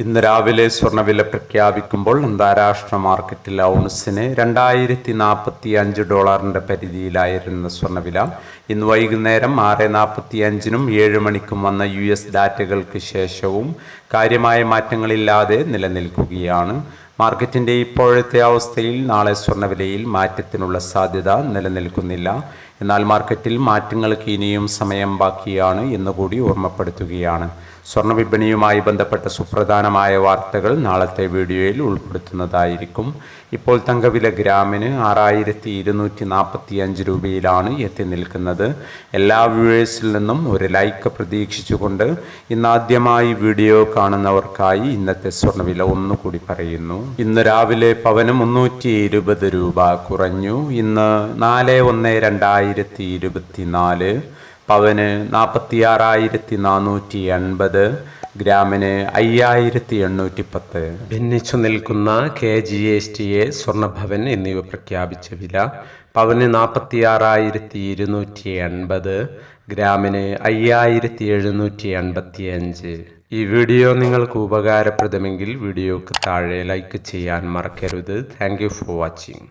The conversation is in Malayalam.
ഇന്ന് രാവിലെ സ്വർണവില പ്രഖ്യാപിക്കുമ്പോൾ അന്താരാഷ്ട്ര മാർക്കറ്റിൽ ഔൺസിന് രണ്ടായിരത്തി നാൽപ്പത്തി അഞ്ച് ഡോളറിന്റെ പരിധിയിലായിരുന്ന സ്വർണവില ഇന്ന് വൈകുന്നേരം ആറ് നാൽപ്പത്തി അഞ്ചിനും ഏഴ് മണിക്കും വന്ന യു എസ് ഡാറ്റകൾക്ക് ശേഷവും കാര്യമായ മാറ്റങ്ങളില്ലാതെ നിലനിൽക്കുകയാണ്. മാർക്കറ്റിന്റെ ഇപ്പോഴത്തെ അവസ്ഥയിൽ നാളെ സ്വർണവിലയിൽ മാറ്റത്തിനുള്ള സാധ്യത നിലനിൽക്കുന്നില്ല. എന്നാൽ മാർക്കറ്റിൽ മാറ്റങ്ങൾക്ക് ഇനിയും സമയം ബാക്കിയാണ് എന്നുകൂടി ഓർമ്മപ്പെടുത്തുകയാണ്. സ്വർണ വിപണിയുമായി ബന്ധപ്പെട്ട സുപ്രധാനമായ വാർത്തകൾ നാളത്തെ വീഡിയോയിൽ ഉൾപ്പെടുത്തുന്നതായിരിക്കും. ഇപ്പോൾ തങ്കവില ഗ്രാമിന് ആറായിരത്തി ഇരുന്നൂറ്റി നാൽപ്പത്തി അഞ്ച് രൂപയിലാണ് എത്തി നിൽക്കുന്നത്. എല്ലാ വ്യൂവേഴ്സിൽ നിന്നും ഒരു ലൈക്ക് പ്രതീക്ഷിച്ചുകൊണ്ട് ഇന്നാദ്യമായി വീഡിയോ കാണുന്നവർക്കായി ഇന്നത്തെ സ്വർണവില ഒന്നുകൂടി പറയുന്നു. ഇന്ന് രാവിലെ പവന് മുന്നൂറ്റി ഇരുപത് രൂപ കുറഞ്ഞു. ഇന്ന് നാല് ഒന്ന് രണ്ടായിരത്തി ഇരുപത്തി നാല് പവന് നാൽപ്പത്തിയാറായിരത്തി നാനൂറ്റി എൺപത് ഗ്രാമിന് അയ്യായിരത്തി എണ്ണൂറ്റി പത്ത് ഭിന്നിച്ചു നിൽക്കുന്ന K G S T A Swarnabhavan എന്നിവ പ്രഖ്യാപിച്ച വില പവന് നാൽപ്പത്തിയാറായിരത്തി ഇരുന്നൂറ്റി എൺപത് ഗ്രാമിന് അയ്യായിരത്തി എഴുന്നൂറ്റി എൺപത്തി അഞ്ച് ഈ വീഡിയോ നിങ്ങൾക്ക് ഉപകാരപ്രദമെങ്കിൽ വീഡിയോക്ക് താഴെ ലൈക്ക് ചെയ്യാൻ മറക്കരുത്. Thank you for watching